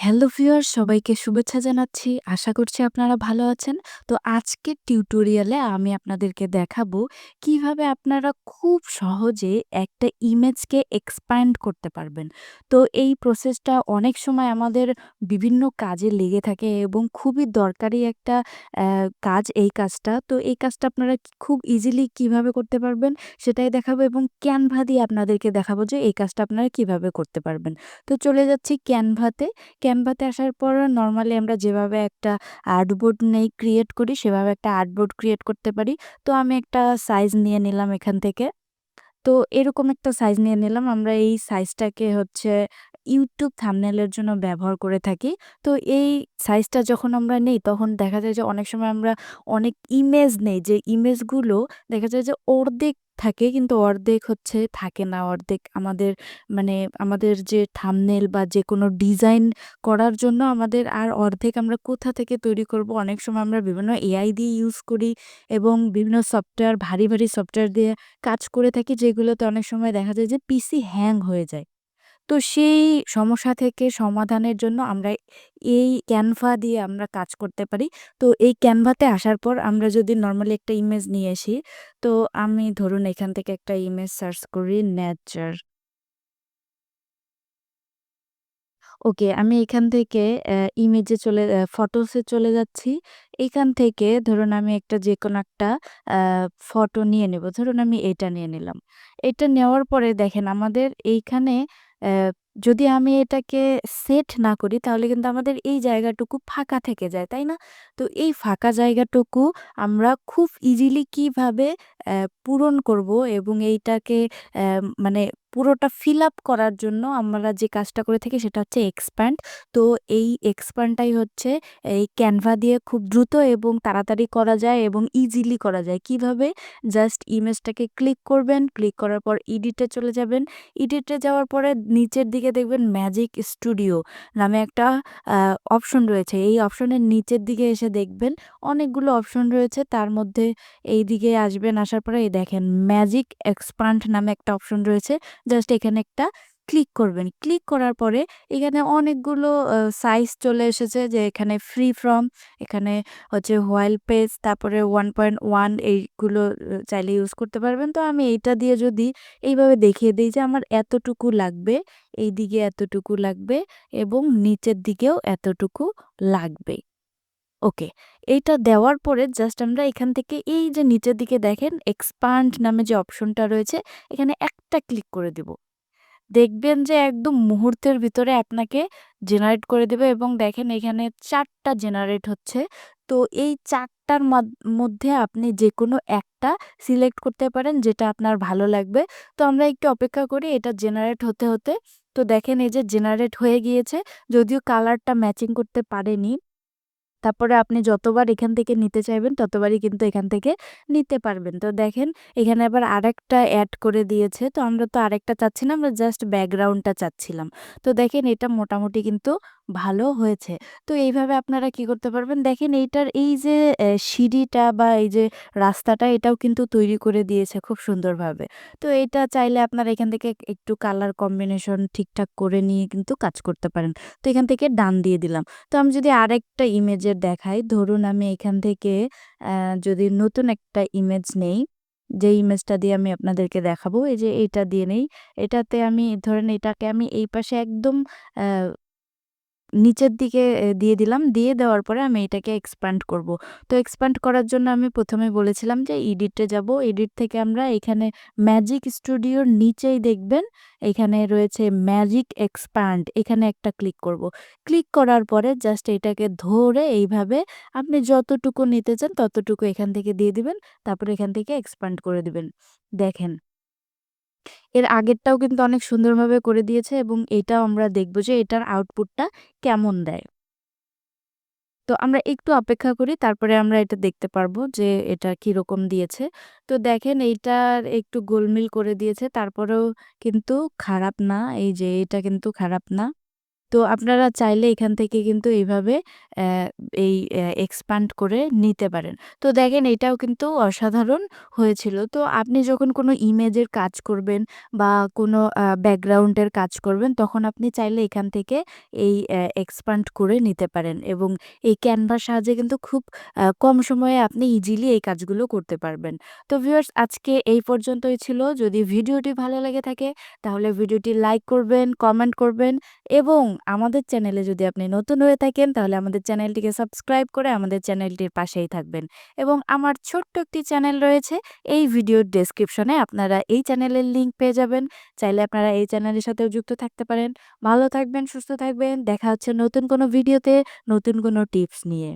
Hello viewers, সবাইকে শুভেচ্ছা জানাচ্ছি। আশা করছি আপনারা ভালো আছেন। তো আজকের টিউটোরিয়ালে আমি আপনাদেরকে দেখাবো কীভাবে আপনারা খুব সহজে একটা ইমেজকে এক্সপ্যান্ড করতে পারবেন। তো এই প্রসেসটা অনেক সময় আমাদের বিভিন্ন কাজে লেগে থাকে এবং খুবই দরকারি একটা কাজ এই কাজটা। তো এই কাজটা আপনারা খুব ইজিলি কীভাবে করতে পারবেন সেটাই দেখাবো এবং ক্যানভা দিয়ে আপনাদেরকে দেখাবো যে এই কাজটা আপনারা কীভাবে করতে পারবেন। তো চলে যাচ্ছি ক্যানভাতে। ক্যানভাতে আসার পর নর্মালি আমরা যেভাবে একটা আর্টবোর্ড নেই ক্রিয়েট করি, সেভাবে একটা আর্টবোর্ড ক্রিয়েট করতে পারি। তো আমি একটা সাইজ নিয়ে নিলাম এখান থেকে। তো এরকম একটা সাইজ নিয়ে নিলাম। আমরা এই সাইজটাকে হচ্ছে ইউটিউব থামনেলের জন্য ব্যবহার করে থাকি। তো এই সাইজটা যখন আমরা নেই তখন দেখা যায় যে অনেক সময় আমরা অনেক ইমেজ নেই যে ইমেজগুলো দেখা যায় যে অর্ধেক থাকে কিন্তু অর্ধেক হচ্ছে থাকে না। অর্ধেক আমাদের মানে আমাদের যে থামনেল বা যে কোনো ডিজাইন করার জন্য আমাদের আর অর্ধেক আমরা কোথা থেকে তৈরি করব? অনেক সময় আমরা বিভিন্ন এআই দিয়ে ইউজ করি এবং বিভিন্ন সফটওয়্যার ভারী, ভারী সফটওয়্যার দিয়ে কাজ করে থাকি যেগুলোতে অনেক সময় দেখা যায় যে পিসি হ্যাং হয়ে যায়। তো সেই সমস্যা থেকে সমাধানের জন্য আমরা এই ক্যানভা দিয়ে আমরা কাজ করতে পারি। তো এই ক্যানভাতে আসার পর আমরা যদি নরমালি একটা ইমেজ নিয়ে আসি, তো আমি ধরুন এখান থেকে একটা ইমেজ সার্চ করি নেচার। ওকে, আমি এখান থেকে ইমেজে চলে ফটোসে চলে যাচ্ছি। এখান থেকে ধরুন আমি একটা যেকোনো একটা অ্যা ফটো নিয়ে নেব। ধরুন আমি এটা নিয়ে নিলাম। এটা নেওয়ার পরে দেখেন আমাদের এইখানে যদি আমি এটাকে সেট না করি তাহলে কিন্তু আমাদের এই জায়গাটুকু ফাঁকা থেকে যায়, তাই না? তো এই ফাঁকা জায়গাটুকু আমরা খুব ইজিলি কীভাবে পূরণ করব এবং এইটাকে মানে পুরোটা ফিল আপ করার জন্য আমরা যে কাজটা করে থাকি সেটা হচ্ছে এক্সপ্যান্ড। তো এই এক্সপ্যান্ডটাই হচ্ছে এই ক্যানভা দিয়ে খুব দ্রুত এবং তাড়াতাড়ি করা যায় এবং ইজিলি করা যায়। কীভাবে? জাস্ট ইমেজটাকে ক্লিক করবেন, ক্লিক করার পর এডিটে চলে যাবেন। এডিটে যাওয়ার পরে নিচের দিকে দেখবেন ম্যাজিক স্টুডিও নামে একটা অপশন রয়েছে। এই অপশনের নিচের দিকে এসে দেখবেন অনেকগুলো অপশন রয়েছে। তার মধ্যে এই দিকে আসবেন, আসার পরে এই দেখেন ম্যাজিক এক্সপ্যান্ড নামে একটা অপশন রয়েছে। জাস্ট এখানে একটা ক্লিক করবেন। ক্লিক করার পরে এখানে অনেকগুলো সাইজ চলে এসেছে যে এখানে ফ্রি ফ্রম, এখানে হচ্ছে হোয়াইল পেজ, তারপরে 1.1 এইগুলো চাইলে ইউজ করতে পারবেন। তো আমি এইটা দিয়ে যদি এইভাবে দেখিয়ে দিই যে আমার এতটুকু লাগবে, এই দিকে এতটুকু লাগবে এবং নিচের দিকেও এতটুকু লাগবে। ওকে। এইটা দেওয়ার পরে জাস্ট আমরা এখান থেকে এই যে নিচের দিকে দেখেন এক্সপান্ড নামে যে অপশনটা রয়েছে এখানে একটা ক্লিক করে দিব। দেখবেন যে একদম মুহূর্তের ভিতরে আপনাকে জেনারেট করে দেবে এবং দেখেন এখানে চারটা জেনারেট হচ্ছে। তো এই ৪ টার মধ্যে আপনি যে কোনো একটা সিলেক্ট করতে পারেন যেটা আপনার ভালো লাগবে। তো আমরা একটু অপেক্ষা করি এটা জেনারেট হতে, হতে। তো দেখেন এই যে জেনারেট হয়ে গিয়েছে। যদিও কালারটা ম্যাচিং করতে পারেনি। তারপরে আপনি যতবার এখান থেকে নিতে চাইবেন ততবারই কিন্তু এখান থেকে নিতে পারবেন। তো দেখেন এখানে আবার আরেকটা অ্যাড করে দিয়েছে। তো আমরা তো আরেকটা চাচ্ছি না, আমরা জাস্ট ব্যাকগ্রাউন্ডটা চাচ্ছিলাম। তো দেখেন এটা মোটামুটি কিন্তু ভালো হয়েছে। তো এইভাবে আপনারা কি করতে পারবেন? দেখেন এইটার এই যে সিঁড়িটা বা এই যে রাস্তাটা এটাও কিন্তু তৈরি করে দিয়েছে খুব সুন্দরভাবে। তো এটা চাইলে আপনারা এখান থেকে একটু কালার কম্বিনেশন ঠিকঠাক করে নিয়ে কিন্তু কাজ করতে পারেন। তো এখান থেকে ডান দিয়ে দিলাম। তো আমি যদি আরেকটা ইমেজের দেখাই, ধরুন আমি এখান থেকে যদি নতুন একটা ইমেজ নেই, যে ইমেজটা দিয়ে আমি আপনাদেরকে দেখাবো, এই যে এটা দিয়ে নেই। এটাতে আমি ধরেন এটাকে আমি এই পাশে একদম নিচের দিকে দিয়ে দিলাম। দিয়ে দেওয়ার পরে আমি এটাকে এক্সপ্যান্ড করব। তো এক্সপ্যান্ড করার জন্য আমি প্রথমে বলেছিলাম যে, এডিটে যাব। এডিট থেকে আমরা এখানে ম্যাজিক স্টুডিওর নিচেই দেখবেন, এখানে রয়েছে ম্যাজিক এক্সপ্যান্ড। এখানে একটা ক্লিক করব। ক্লিক করার পরে জাস্ট এটাকে ধরে এইভাবে আপনি যতটুকু নিতে চান, ততটুকু এখান থেকে দিয়ে দিবেন। তারপরে এখান থেকে এক্সপ্যান্ড করে দিবেন। দেখেন এর আগেরটাও কিন্তু অনেক সুন্দরভাবে করে দিয়েছে এবং এটাও আমরা দেখব যে এটার আউটপুটটা কেমন দেয়। তো আমরা একটু অপেক্ষা করি, তারপরে আমরা এটা দেখতে পারব যে এটা কীরকম দিয়েছে। তো দেখেন এইটার একটু গোলমিল করে দিয়েছে, তারপরেও কিন্তু খারাপ না। এই যে এটা কিন্তু খারাপ না। তো আপনারা চাইলে এখান থেকে কিন্তু এইভাবে এই অ্যা এক্সপ্যান্ড করে নিতে পারেন। তো দেখেন এটাও কিন্তু অসাধারণ হয়েছিল। তো আপনি যখন কোনো ইমেজের কাজ করবেন বা কোনো ব্যাকগ্রাউন্ডের কাজ করবেন তখন আপনি চাইলে এখান থেকে এই অ্যা এক্সপ্যান্ড করে নিতে পারেন এবং এই ক্যানভার সাহায্যে কিন্তু খুব কম সময়ে আপনি ইজিলি এই কাজগুলো করতে পারবেন। তো ভিউয়ার্স আজকে এই পর্যন্তই ছিল। যদি ভিডিওটি ভালো লেগে থাকে তাহলে ভিডিওটি লাইক করবেন, কমেন্ট করবেন এবং আমাদের চ্যানেলে যদি আপনি নতুন হয়ে থাকেন তাহলে আমাদের চ্যানেলটিকে সাবস্ক্রাইব করে আমাদের চ্যানেলটির পাশেই থাকবেন। এবং আমার ছোট্ট একটি চ্যানেল রয়েছে এই ভিডিওর ডেসক্রিপশনে আপনারা এই চ্যানেলের লিঙ্ক পেয়ে যাবেন। চাইলে আপনারা এই চ্যানেলের সাথেও যুক্ত থাকতে পারেন। ভালো থাকবেন, সুস্থ থাকবেন। দেখা হচ্ছে নতুন কোনো ভিডিওতে নতুন কোনো টিপস নিয়ে।